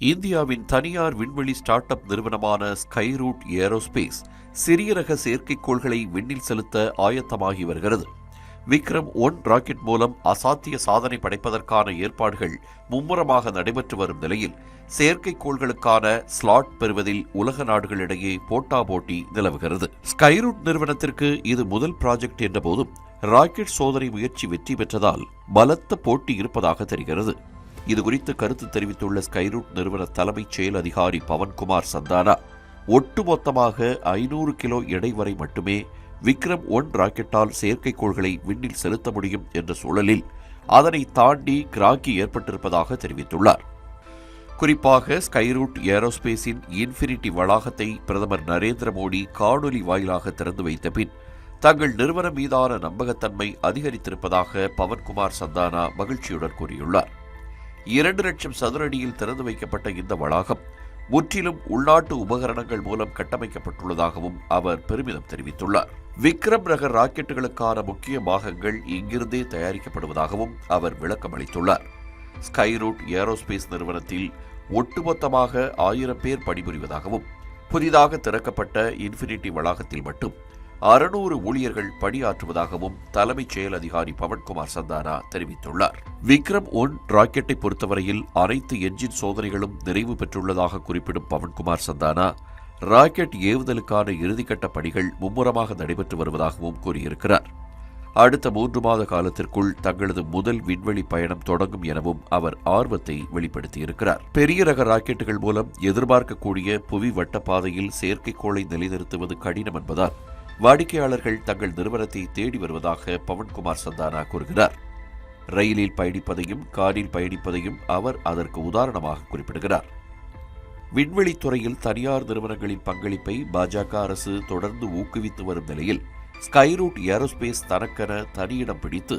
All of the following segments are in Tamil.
இந்தியாவின் தனியார் விண்வெளி ஸ்டார்ட் அப் நிறுவனமான ஸ்கைரூட் ஏரோஸ்பேஸ் சிறிய ரக செயற்கைக்கோள்களை விண்ணில் செலுத்த ஆயத்தமாகி வருகிறது. விக்ரம் ஒன் ராக்கெட் மூலம் அசாத்திய சாதனை படைப்பதற்கான ஏற்பாடுகள் மும்முரமாக நடைபெற்று வரும் நிலையில் செயற்கைக்கோள்களுக்கான ஸ்லாட் பெறுவதில் உலக நாடுகளிடையே போட்டா போட்டி நிலவுகிறது. ஸ்கைரூட் நிறுவனத்திற்கு இது முதல் ப்ராஜெக்ட் என்றபோதும் ராக்கெட் சோதனை முயற்சி வெற்றி பெற்றதால் பலத்த போட்டி இருப்பதாக தெரிகிறது. இதுகுறித்து கருத்து தெரிவித்துள்ள ஸ்கைரூட் நிறுவன தலைமைச் செயல் அதிகாரி பவன்குமார் சந்தானா ஒட்டுமொத்தமாக ஐநூறு கிலோ எடை வரை மட்டுமே விக்ரம் ஒன் ராக்கெட்டால் செயற்கைக்கோள்களை விண்ணில் செலுத்த முடியும் என்ற சூழலில் அதனை தாண்டி கிராக்கி ஏற்பட்டிருப்பதாக தெரிவித்துள்ளார். குறிப்பாக ஸ்கைரூட் ஏரோஸ்பேஸின் இன்ஃபினிட்டி வளாகத்தை பிரதமர் நரேந்திர மோடி காணொலி வாயிலாக திறந்து வைத்த பின் தங்கள் நிறுவனம் மீதான நம்பகத்தன்மை அதிகரித்திருப்பதாக பவன்குமார் சந்தானா மகிழ்ச்சியுடன் கூறியுள்ளார். இரண்டு லட்சம் சதுர அடியில் திறந்து வைக்கப்பட்ட இந்த வளாகம் முற்றிலும் உள்நாட்டு உபகரணங்கள் மூலம் கட்டமைக்கப்பட்டுள்ளதாகவும் அவர் பெருமிதம் தெரிவித்துள்ளார். விக்ரம் ரக ராக்கெட்டுகளுக்கான முக்கிய பாகங்கள் இங்கிருந்தே தயாரிக்கப்படுவதாகவும் அவர் விளக்கம் அளித்துள்ளார். ஸ்கைரூட் ஏரோஸ்பேஸ் நிறுவனத்தில் ஒட்டுமொத்தமாக ஆயிரம் பேர் பணிபுரிவதாகவும் புதிதாக திறக்கப்பட்ட இன்ஃபினிட்டி வளாகத்தில் மட்டும் அறுநூறு ஊழியர்கள் பணியாற்றுவதாகவும் தலைமைச் செயல் அதிகாரி பவன்குமார் சந்தானா தெரிவித்துள்ளார். விக்ரம் ஒன் ராக்கெட்டை பொறுத்தவரையில் அனைத்து என்ஜின் சோதனைகளும் நிறைவு பெற்றுள்ளதாக குறிப்பிடும் பவன்குமார் சந்தானா ராக்கெட் ஏவுதலுக்கான இறுதிக்கட்ட பணிகள் மும்முரமாக நடைபெற்று வருவதாகவும் கூறியிருக்கிறார். அடுத்த மூன்று மாத காலத்திற்குள் தங்களது முதல் விண்வெளி பயணம் தொடங்கும் எனவும் அவர் ஆர்வத்தை வெளிப்படுத்தியிருக்கிறார். பெரிய ரக ராக்கெட்டுகள் மூலம் எதிர்பார்க்கக்கூடிய புவி வட்டப்பாதையில் செயற்கைக்கோளை நிலைநிறுத்துவது கடினம் என்பதால் வாடிக்கையாளர்கள் தங்கள் நிறுவனத்தை தேடி வருவதாக பவன்குமார் சந்தானா கூறுகிறார். ரயிலில் பயணிப்பதையும் காரில் பயணிப்பதையும் அவர் அதற்கு உதாரணமாக குறிப்பிடுகிறார். விண்வெளித்துறையில் தனியார் நிறுவனங்களின் பங்களிப்பை பாஜக அரசு தொடர்ந்து ஊக்குவித்து வரும் நிலையில் ஸ்கைரூட் ஏரோஸ்பேஸ் தனக்கென தனியிடம் பிடித்து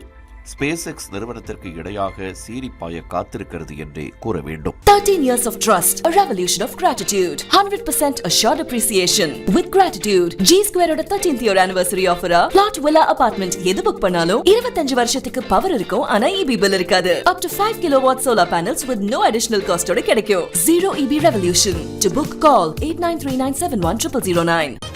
ஸ்பேஸ் எக்ஸ் நிறுவனத்திற்கு இணையாக சீரிப்பாய காத்திருக்கிறது என்றே கூற வேண்டும் 13 years of trust, a revolution of gratitude. 100% assured appreciation. With gratitude, G Square ஓட 13th year anniversary offer plot villa apartment எது புக் பண்ணாலும் 25 வருஷத்துக்கு பவர் இருக்கும் ஆனா EB bill இருக்காது. Up to 5 kilowatt solar panels with no additional cost ஓட கிடைக்கும். Zero EB revolution. To book, call 8939710009.